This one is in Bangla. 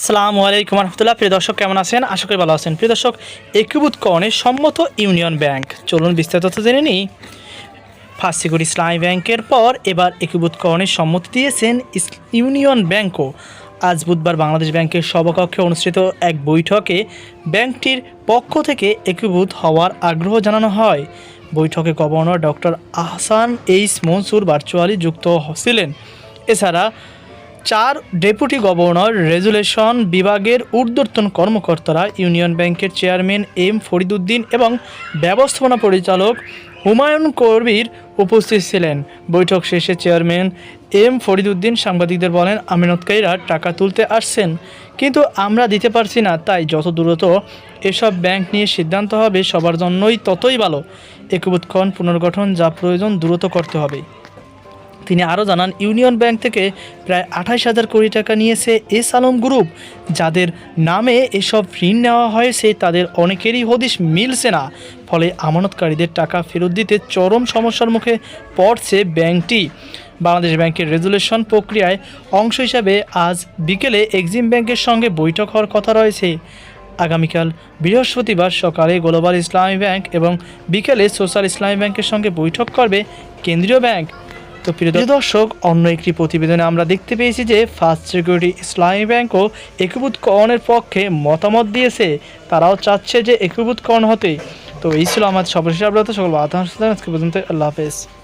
আসসালামু আলাইকুম রহমতুল্লাহ। প্রিয় দর্শক, কেমন আছেন? আশা করি ভালো আছেন। প্রিয় দর্শক একীভূতকরণে সম্মত ইউনিয়ন ব্যাংক। চলুন বিস্তারিত জেনে নিই। ফার্স্ট সিকিউরিটি ইসলামী ব্যাংকের পর এবার একীভূতকরণের সম্মতি দিয়েছেন ইউনিয়ন ব্যাংকও। আজ বুধবার বাংলাদেশ ব্যাংকের সভাকক্ষে অনুষ্ঠিত এক বৈঠকে ব্যাংকটির পক্ষ থেকে একীভূত হওয়ার আগ্রহ জানানো হয়। বৈঠকে governor doctor Ahsan H Mansur virtually যুক্ত ছিলেন। এছাড়া চার ডেপুটি গভর্নর রেজুলেশন বিভাগের ঊর্ধ্বতন কর্মকর্তারা ইউনিয়ন ব্যাংকের চেয়ারম্যান এম ফরিদুদ্দিন এবং ব্যবস্থাপনা পরিচালক হুমায়ুন কবির উপস্থিত ছিলেন। বৈঠক শেষে চেয়ারম্যান এম ফরিদুদ্দিন সাংবাদিকদের বলেন, আমিনতকারীরা টাকা তুলতে আসছেন, কিন্তু আমরা দিতে পারছি না, তাই যত দ্রুত এসব ব্যাংক নিয়ে সিদ্ধান্ত হবে সবার জন্যই ততই ভালো। একীভূতকরণ পুনর্গঠন যা প্রয়োজন দ্রুত করতে হবে। তিনি আরও জানান, ইউনিয়ন ব্যাংক থেকে প্রায় আঠাশ হাজার কোটি টাকা নিয়েছে এস আলম গ্রুপ। যাদের নামে এসব ঋণ নেওয়া হয়েছে, তাদের অনেকেরই হদিশ মিলছে না। ফলে আমানতকারীদের টাকা ফেরত দিতে চরম সমস্যার মুখে পড়ছে ব্যাংকটি। বাংলাদেশ ব্যাংকের রেজুলেশন প্রক্রিয়ায় অংশ হিসাবে আজ বিকেলে এক্সিম ব্যাংকের সঙ্গে বৈঠক হওয়ার কথা রয়েছে। আগামীকাল বৃহস্পতিবার সকালে গ্লোবাল ইসলামী ব্যাংক এবং বিকেলে সোশ্যাল ইসলামী ব্যাংকের সঙ্গে বৈঠক করবে কেন্দ্রীয় ব্যাংক। তো প্রিয় দর্শক অন্য একটি প্রতিবেদনে আমরা দেখতে পেয়েছি যে ফার্স্ট সিকিউরিটি ইসলামী ব্যাংকও একীভূতকরণের পক্ষে মতামত দিয়েছে। তারাও চাচ্ছে যে একীভূতকরণ হতে। তো এই ছিল আমার সর্বশেষ আপনার সকল আল্লাহ হাফেজ।